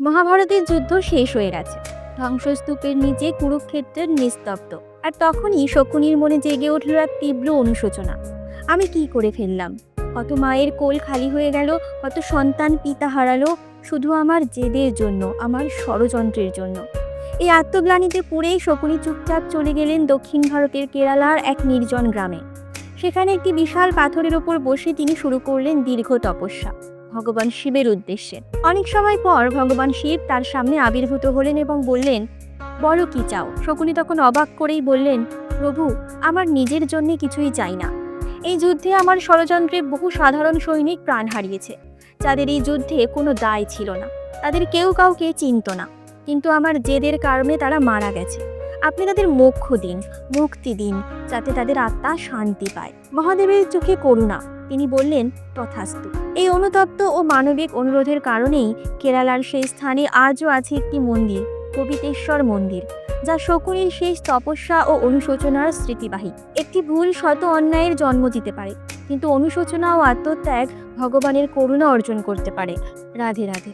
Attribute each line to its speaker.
Speaker 1: মহাভারতের যুদ্ধ শেষ হয়ে গেছে। ধ্বংসস্তূপের নিচে কুরুক্ষেত্রের নিস্তব্ধ। আর তখনই শকুনির মনে জেগে উঠল এক তীব্র অনুশোচনা। আমি কি করে ফেললাম? কত মায়ের কোল খালি হয়ে গেল, কত সন্তান পিতা হারালো, শুধু আমার জেদের জন্য, আমার ষড়যন্ত্রের জন্য। এই আত্মগ্লানিতে পড়েই শকুনি চুপচাপ চলে গেলেন দক্ষিণ ভারতের কেরালার এক নির্জন গ্রামে। সেখানে একটি বিশাল পাথরের ওপর বসে তিনি শুরু করলেন দীর্ঘ তপস্যা। ভগবান শিবের উদ্দেশ্যে। অনেক সময় পর ভগবান শিব তার সামনে আবির্ভূত হলেন এবং বললেন বড় কি চাও? শকুনি তখন অবাক করেই বললেন, প্রভু, আমার নিজের জন্য কিছুই চাই না। এই যুদ্ধে আমার ষড়যন্ত্রে বহু সাধারণ সৈনিক প্রাণ হারিয়েছে। যাদের এই যুদ্ধে কোনো দায় ছিল না। তাদের কেউ কাউকে চিনত না। কিন্তু আমার জেদের কারণে তারা মারা গেছে। আপনি তাদের মোক্ষ দিন, মুক্তি দিন, যাতে তাদের আত্মা শান্তি পায়। মহাদেবের চোখে করুণা। তিনি বললেন, তথাস্তু। এই অনুতপ্ত ও মানবিক অনুরোধের কারণেই কেরালার সেই স্থানে আজও আছে একটি মন্দির, কবিতেশ্বর মন্দির, যা শকুনির শেষ তপস্যা ও অনুশোচনার স্মৃতিবাহী। একটি ভুল শত অন্যায়ের জন্ম দিতে পারে, কিন্তু অনুশোচনা ও আত্মত্যাগ ভগবানের করুণা অর্জন করতে পারে। রাধে রাধে।